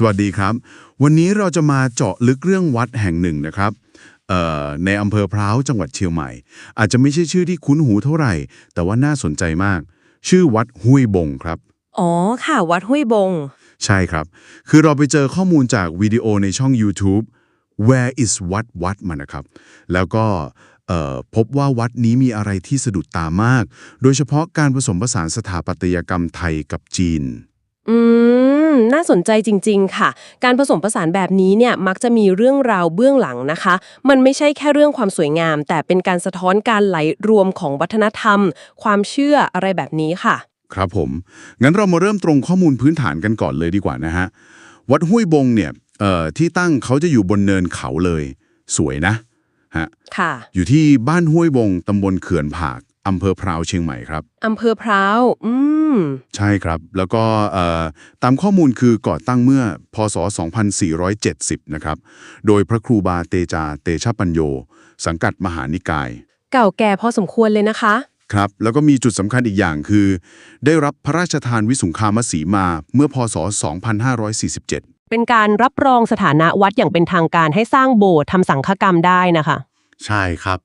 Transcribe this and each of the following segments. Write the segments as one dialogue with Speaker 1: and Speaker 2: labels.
Speaker 1: สวัสดีครับ วันนี้เราจะมาเจาะลึกเรื่องวัดแห่งหนึ่งนะครับเอ่อในอำเภอพร้าวจังหวัดเชียงใหม่ อาจจะไม่ใช่ชื่อที่คุ้นหูเท่าไหร่ แต่ว่าน่าสนใจมาก ชื่อวัดห้วยบงครับ
Speaker 2: อ๋อค่ะ วัดห้วยบง
Speaker 1: ใช่ครับ คือเราไปเจอข้อมูลจากวิดีโอในช่อง YouTube Where is วัดวัดมานะครับ แล้วก็เอ่อพบว่าวัดนี้มีอะไรที่สะดุดตามาก โดยเฉพาะการผสมผสานสถาปัตยกรรมไทยกับจีน
Speaker 2: อืม น่าสนใจจริง ๆ ค่ะ การผสมผสานแบบนี้เนี่ยมักจะมีเรื่องราวเบื้องหลังนะคะ มันไม่ใช่แค่เรื่องความสวยงาม แต่เป็นการสะท้อนการไหลรวมของวัฒนธรรม ความเชื่ออะไรแบบนี้ค่ะ
Speaker 1: ครับผม งั้นเรามาเริ่มตรงข้อมูลพื้นฐานกันก่อนเลยดีกว่านะฮะ วัดห้วยบงเนี่ยเอ่อที่ตั้งเขาจะอยู่บนเนินเขาเลย สวยนะฮะ
Speaker 2: ค่ะ
Speaker 1: อยู่ที่บ้านห้วยบงตำบลเขื่อนผากอำเภอพร้าวเชียงใหม่ครับ
Speaker 2: อำเภอพร้าว อืม
Speaker 1: ใช่ครับ แล้วก็เอ่อตามข้อมูลคือก่อตั้งเมื่อพศ 2470 นะครับ โดยพระครูบาเตจาเตชะปัญโย สังกัดมหานิกาย
Speaker 2: เก่าแก่พอสมควรเลยนะคะ
Speaker 1: ครับ แล้วก็มีจุดสำคัญอีกอย่างคือ ได้รับพระราชทานวิสุงคามสีมาเมื่อพศ 2547
Speaker 2: เป็นการรับรองสถานะวัดอย่างเป็นทางการให้สร้างโบสถ์ทำสังฆกรรมได้นะคะ
Speaker 3: ใช่ครับ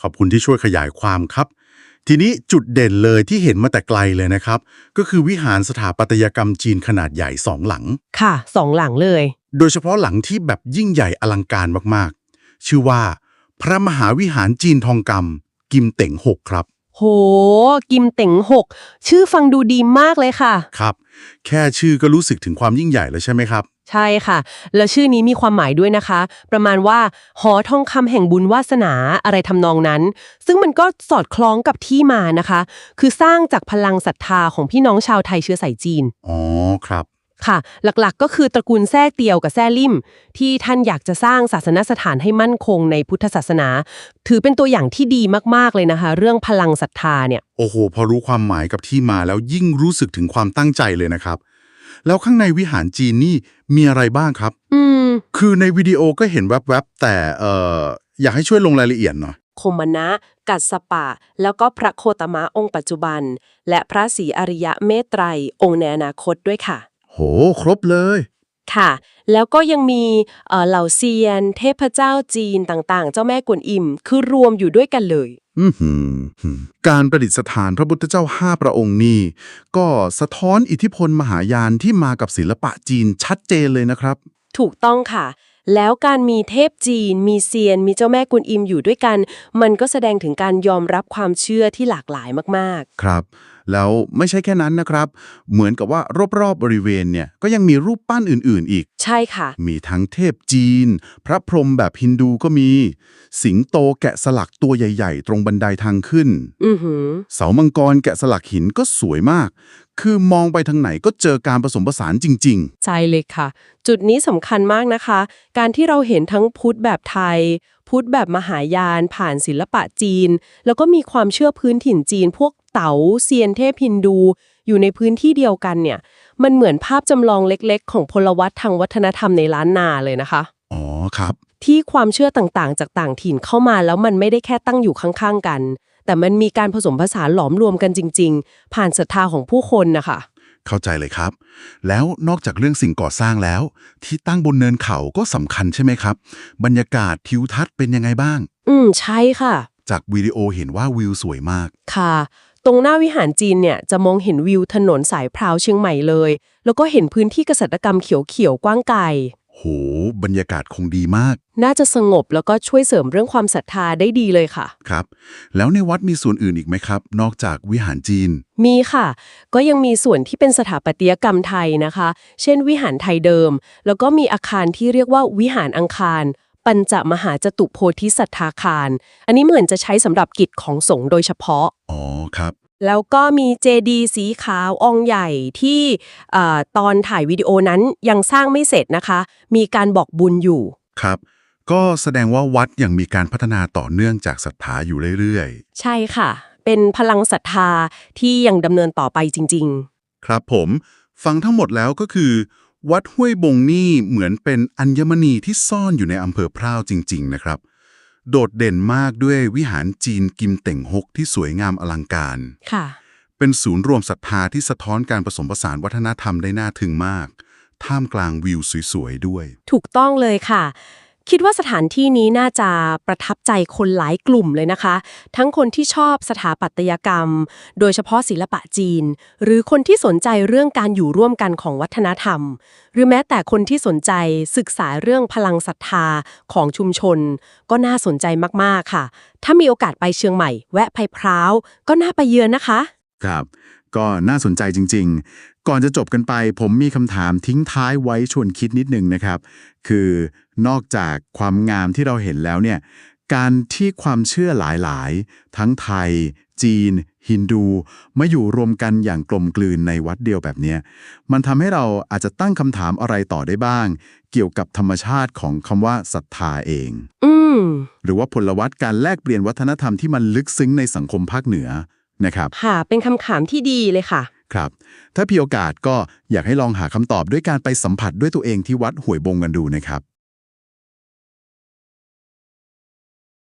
Speaker 3: ขอบคุณที่ช่วยขยายความครับ ทีนี้จุดเด่นเลยที่เห็นมาแต่ไกลเลยนะครับ ก็คือวิหารสถาปัตยกรรมจีนขนาดใหญ่สองหลัง
Speaker 2: ค่ะสองหลังเลย
Speaker 3: โดยเฉพาะหลังที่แบบยิ่งใหญ่อลังการมากๆ ชื่อว่า พระมหาวิหารจีนทองกำกิมเต็งหกครับ
Speaker 2: โห กิมเต็งหกชื่อฟังดูดีมากเลยค่ะ
Speaker 3: ครับ แค่ชื่อก็รู้สึกถึงความยิ่งใหญ่แล้วใช่ไหมครับ
Speaker 2: ใช่ค่ะ แล้วชื่อนี้มีความหมายด้วยนะคะ ประมาณว่า หอทองคำแห่งบุญวาสนาอะไรทำนองนั้น ซึ่งมันก็สอดคล้องกับที่มานะคะ คือสร้างจากพลังศรัทธาของพี่น้องชาวไทยเชื้อสายจีน
Speaker 3: อ๋อ ครับ
Speaker 2: ค่ะ หลักๆ ก็คือตระกูลแท้เตียวกับแท้ลิ่มที่ท่านอยากจะสร้างศาสนสถานให้มั่นคงในพุทธศาสนา ถือเป็นตัวอย่างที่ดีมากๆเลยนะคะ เรื่องพลังศรัทธาเนี่ย
Speaker 3: โอ้โห พอรู้ความหมายกับที่มาแล้วยิ่งรู้สึกถึงความตั้งใจเลยนะครับ แล้วข้างในวิหารจีนนี่มีอะไรบ้างครับ
Speaker 2: อืม
Speaker 3: คือในวิดีโอก็เห็นแวบๆแต่เอ่ออยากให้ช่วยลงรายละเอียดหน่อย
Speaker 2: โคมนะ กัสสปะ แล้วก็พระโคตมะองค์ปัจจุบัน และพระศรีอริยะเมตไตรองค์ในอนาคตด้วยค่ะ
Speaker 3: โห ครบเลย
Speaker 2: ค่ะ แล้วก็ยังมีเอ่อเหล่าเซียน เทพเจ้าจีนต่างๆ เจ้าแม่กวนอิม คือรวมอยู่ด้วยกันเลย
Speaker 3: อือหือ การประดิษฐานพระพุทธเจ้าห้าพระองค์นี่ก็สะท้อนอิทธิพลมหายานที่มากับศิลปะจีนชัดเจนเลยนะครับ
Speaker 2: ถูกต้องค่ะ แล้วการมีเทพจีน มีเซียน มีเจ้าแม่กวนอิมอยู่ด้วยกัน มันก็แสดงถึงการยอมรับความเชื่อที่หลากหลายมาก
Speaker 3: ครับ แล้วไม่ใช่แค่นั้นนะครับ เหมือนกับว่ารอบๆบริเวณเนี่ยก็ยังมีรูปปั้นอื่นๆอีก
Speaker 2: ๆใช่ค่ะ
Speaker 3: มีทั้งเทพจีน พระพรหมแบบฮินดูก็มี สิงโตแกะสลักตัวใหญ่ ๆ ตรงบันไดทางขึ้น
Speaker 2: อือหือ
Speaker 3: เสามังกรแกะสลักหินก็สวยมาก คือมองไปทางไหนก็เจอการผสมผสานจริง
Speaker 2: ใช่เลยค่ะ จุดนี้สำคัญมากนะคะ การที่เราเห็นทั้งพุทธแบบไทย พุทธแบบมหายานผ่านศิลปะจีน แล้วก็มีความเชื่อพื้นถิ่นจีนพวก เต๋าเซียนเทพฮินดู อยู่ในพื้นที่เดียวกันเนี่ย มันเหมือนภาพจำลองเล็กๆ ของพลวัตทางวัฒนธรรมในล้านนาเลยนะคะ
Speaker 3: ๆอ๋อครับ
Speaker 2: ที่ความเชื่อต่างๆ จากต่างถิ่นเข้ามาแล้วมันไม่ได้แค่ตั้งอยู่ข้างๆกัน แต่มันมีการผสมผสานหลอมรวมกันจริง ๆ ผ่านศรัทธาของผู้คนนะคะ
Speaker 3: เข้าใจเลยครับ แล้วนอกจากเรื่องสิ่งก่อสร้างแล้ว ที่ตั้งบนเนินเขาก็สำคัญใช่ไหมครับ บรรยากาศทิวทัศน์เป็นยังไงบ้าง
Speaker 2: อืมใช่ค่ะ
Speaker 3: จากวิดีโอเห็นว่าวิวสวยมาก
Speaker 2: ค่ะ ตรงหน้าวิหารจีนเนี่ยจะมองเห็นวิวถนนสายพร้าวเชียงใหม่เลย แล้วก็เห็นพื้นที่เกษตรกรรมเขียวๆกว้างไกล
Speaker 3: โห บรรยากาศคงดีมาก
Speaker 2: น่าจะสงบแล้วก็ช่วยเสริมเรื่องความศรัทธาได้ดีเลยค่ะ
Speaker 3: ครับ แล้วในวัดมีส่วนอื่นอีกไหมครับ นอกจากวิหารจีน
Speaker 2: มีค่ะ ก็ยังมีส่วนที่เป็นสถาปัตยกรรมไทยนะคะ เช่น วิหารไทยเดิม แล้วก็มีอาคารที่เรียกว่าวิหารอังคาร ปัญจมหาจตุโพธิสัทธาคาร อันนี้เหมือนจะใช้สำหรับกิจของสงฆ์โดยเฉพาะ
Speaker 3: อ๋อ ครับ
Speaker 2: แล้วก็มีเจดีย์สีขาวองค์ใหญ่ที่เอ่อตอนถ่ายวิดีโอนั้นยังสร้างไม่เสร็จนะคะ มีการบอกบุญอยู่
Speaker 3: ครับ ก็แสดงว่าวัดยังมีการพัฒนาต่อเนื่องจากศรัทธาอยู่เรื่อย
Speaker 2: ใช่ค่ะ เป็นพลังศรัทธาที่ยังดำเนินต่อไปจริง
Speaker 3: ๆ ครับผม ฟังทั้งหมดแล้วก็คือ วัดห้วยบงนี่เหมือนเป็นอัญมณีที่ซ่อนอยู่ในอำเภอพร้าวจริง ๆ นะครับ โดดเด่นมากด้วยวิหารจีนกิมเต่งฮกที่สวยงามอลังการ
Speaker 2: ๆค่ะ
Speaker 3: เป็นศูนย์รวมศรัทธาที่สะท้อนการผสมผสานวัฒนธรรมได้น่าทึ่งมาก
Speaker 4: ท่ามกลางวิวสวยๆด้วย
Speaker 2: ถูกต้องเลยค่ะ คิดว่าสถานที่นี้น่าจะประทับใจคนหลายกลุ่มเลยนะคะ ทั้งคนที่ชอบสถาปัตยกรรม โดยเฉพาะศิลปะจีน หรือคนที่สนใจเรื่องการอยู่ร่วมกันของวัฒนธรรม หรือแม้แต่คนที่สนใจศึกษาเรื่องพลังศรัทธาของชุมชน ก็น่าสนใจมากๆค่ะ ถ้ามีโอกาสไปเชียงใหม่ แวะไผ่พร้าวก็น่าไปเยือนนะคะ
Speaker 3: ครับ ก็น่าสนใจจริง ๆ ก่อนจะจบกันไป ผมมีคำถามทิ้งท้ายไว้ชวนคิดนิดนึงนะครับ คือนอกจากความงามที่เราเห็นแล้วเนี่ย การที่ความเชื่อหลายๆ ทั้งไทย จีน ฮินดู มาอยู่รวมกันอย่างกลมกลืนในวัดเดียวแบบเนี้ยมันทำให้เราอาจจะตั้งคำถามอะไรต่อได้บ้าง เกี่ยวกับธรรมชาติของคำว่าศรัทธาเอง
Speaker 2: อืม
Speaker 3: หรือว่าพลวัตการแลกเปลี่ยนวัฒนธรรมที่มันลึกซึ้งในสังคมภาคเหนือ นะครับ
Speaker 2: ค่ะ เป็นคำถามที่ดีเลยค่ะ
Speaker 3: ครับ ถ้ามีโอกาสก็อยากให้ลองหาคำตอบด้วยการไปสัมผัสด้วยตัวเองที่วัดห้วยบงกันดูนะครับ